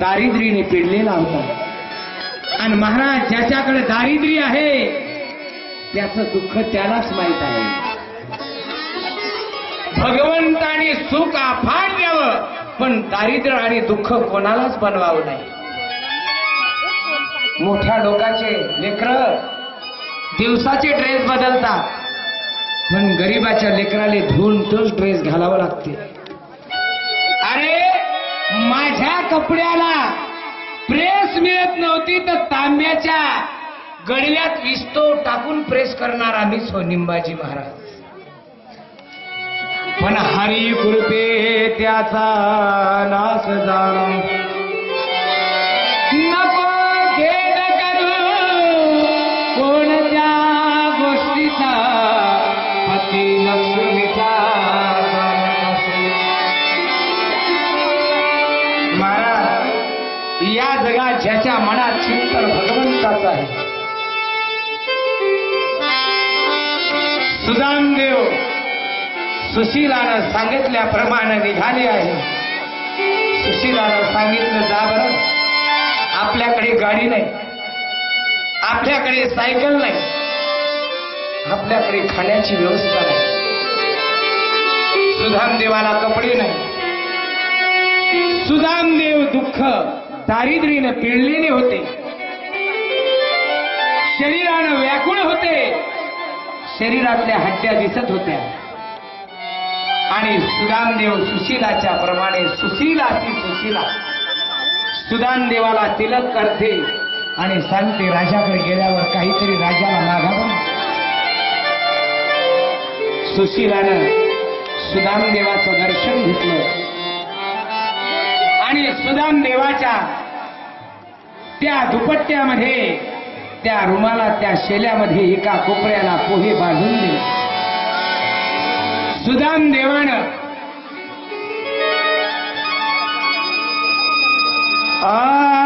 दारिद्र्याने पिडलेला होता. आणि महाराज ज्याच्याकडे दारिद्र्य आहे त्याचं दुःख त्यालाच माहीत आहे. भगवंताने सुख अफाट द्यावं पण दारिद्र्य आणि दुःख कोणालाच बनवावं नाही. मोठ्या लोकांचे लेकर दिवसाचे ड्रेस बदलतात पण गरीबाच्या लेकराले धुवून तोच ड्रेस घालावा लागते. माझ्या कपड्याला प्रेस मिळत नव्हती तर तांब्याच्या गडव्यात विस्तो टाकून प्रेस करणार आम्ही सोनिंबाजी महाराज. पण हरी कृपे त्याचा नाश झाला कोणत्या गोष्टीचा पती लक्ष या जगात ज्याच्या मनात चिंतन भगवंताच आहे. सुदामदेव सुशीलानं सांगितल्याप्रमाणे निघाले आहे. सुशीलानं सांगितलं जा बरं. आपल्याकडे गाडी नाही. आपल्याकडे सायकल नाही. आपल्याकडे खाण्याची व्यवस्था नाही. सुधामदेवाला कपडे नाही. सुधामदेव दुःख दारिद्र्यनं पिळलेले होते. शरीरानं व्याकुळ होते. शरीरातल्या हड्ड्या दिसत होत्या. आणि सुदानदेव सुशीलाच्या प्रमाणे सुशीलाची सुशीला. सुदानदेवाला तिलक करते आणि सांगते राजाकडे गेल्यावर काहीतरी राजाला मागावं सुशीलानं सुदानदेवाचं दर्शन घेतलं. सुदाम देवाच्या त्या दुपट्ट्यामध्ये त्या रुमाला त्या शेल्यामध्ये एका कोपऱ्याला पोहे बांधून दिले. सुदाम देवानं आ